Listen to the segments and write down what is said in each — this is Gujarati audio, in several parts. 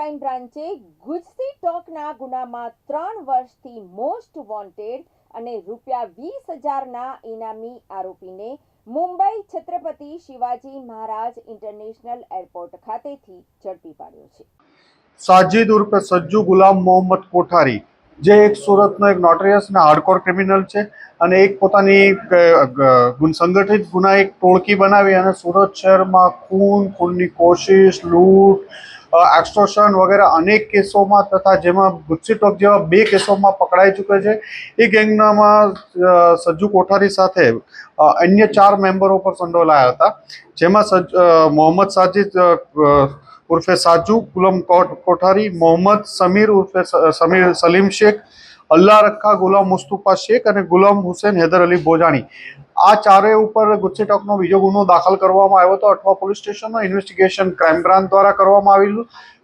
ક્રાઇમ બ્રાન્ચે ગુજસી ટોકના ગુનામાં ત્રણ વર્ષથી મોસ્ટ વોન્ટેડ અને રૂપિયા વીસ હજારના ઇનામી આરોપીને મુંબઈ છત્રપતિ શિવાજી મહારાજ ઇન્ટરનેશનલ એરપોર્ટ ખાતેથી ઝડપી પાડ્યો છે. સાજિદ ઉર્ફે સજ્જુ ગુલામ મોહમ્મદ કોઠારી, જે એક સુરતનો એક નોટરિયસ અને હાર્ડકોર ક્રિમિનલ છે અને એક પોતાની સંગઠિત ગુના એક ટોળકી બનાવી અને સુરત શહેરમાં ખૂન, ખૂનની કોશિશ, લૂંટ એક્સ્ટોર્શન વગેરે અનેક કેસોમાં તથા જેમાં ગુસ્સી ટોક જેવા બે કેસોમાં પકડાઈ ચૂક્યો છે. એ ગેંગનામાં સજ્જુ કોઠારી સાથે અન્ય ચાર મેમ્બરો પર સંડોવાયા હતા. જેમાં સજ મોહમ્મદ સાજિદ ઉર્ફે સાજુ, કુલમ કોઠારી, મોહમ્મદ સમીર ઉર્ફે સમીર, સલીમ શેખ અલ્લાહ રખા ગુલામ મુસ્તુફા શેખ અને ગુલામ હુસેન હૈદર અલી ભોજાણી આ ચારેય ઉપર ગુસ્સી ટોકનો બીજો ગુનો દાખલ કરવામાં આવ્યો હતો. અઠવા પોલીસ સ્ટેશનમાં ઇન્વેસ્ટિગેશન ક્રાઇમ બ્રાન્ચ દ્વારા કરવામાં આવેલું.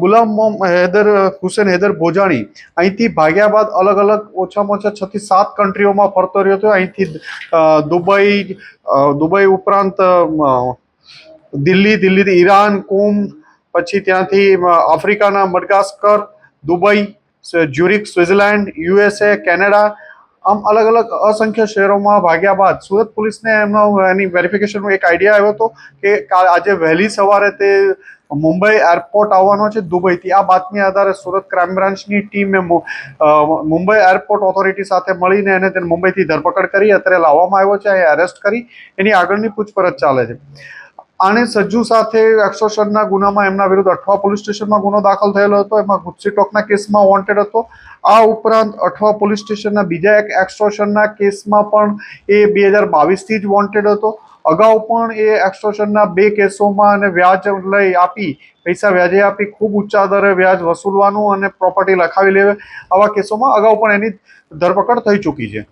ગુલામ હૈદર, હુસેન હૈદર ભોજાણી અહીંથી ભાગ્યા બાદ અલગ અલગ ઓછામાં ઓછા છ થી સાત કન્ટ્રીઓમાં ફરતો રહ્યો હતો. અહીંથી દુબઈ દુબઈ ઉપરાંત દિલ્હી, દિલ્હીથી ઈરાન, કુમ, પછી ત્યાંથી આફ્રિકાના Madagascar, Dubai Zurich Switzerland USA Canada આમ અલગ અલગ અસંખ્ય શહેરોમાં ભાગ્યા બાદ સુરત પોલીસને એમનો એની વેરિફિકેશનનો એક આઈડિયા આવ્યો હતો કે આજે વહેલી સવારે તે મુંબઈ એરપોર્ટ આવવાનો છે, દુબઈથી. આ બાતમી આધારે સુરત ક્રાઇમ બ્રાન્ચની ટીમે મુંબઈ એરપોર્ટ ઓથોરિટી સાથે મળીને એને તેને મુંબઈથી ધરપકડ કરી, અત્યારે લાવવામાં આવ્યો છે અહીં અરેસ્ટ કરી. એની આગળની પૂછપરછ ચાલે છે. આણે સજ્જુ સાથે એક્સોશનના ગુનામાં એમના વિરુદ્ધ અઠવા પોલીસ સ્ટેશનમાં ગુનો દાખલ થયેલો હતો. એમાં ગુસ્સી ટોકના કેસમાં વોન્ટેડ હતો. આ ઉપરાંત અઠવા પોલીસ સ્ટેશનના બીજા એક એક્સોશનના કેસમાં પણ એ બે હજાર બાવીસથી જ વોન્ટેડ હતો. અગાઉ પણ એ એક્સોશનના બે કેસોમાં અને વ્યાજ લઈ આપી, પૈસા વ્યાજે આપી, ખૂબ ઊંચા દરે વ્યાજ વસૂલવાનું અને પ્રોપર્ટી લખાવી લેવે. આવા કેસોમાં અગાઉ પણ એની ધરપકડ થઈ ચૂકી છે.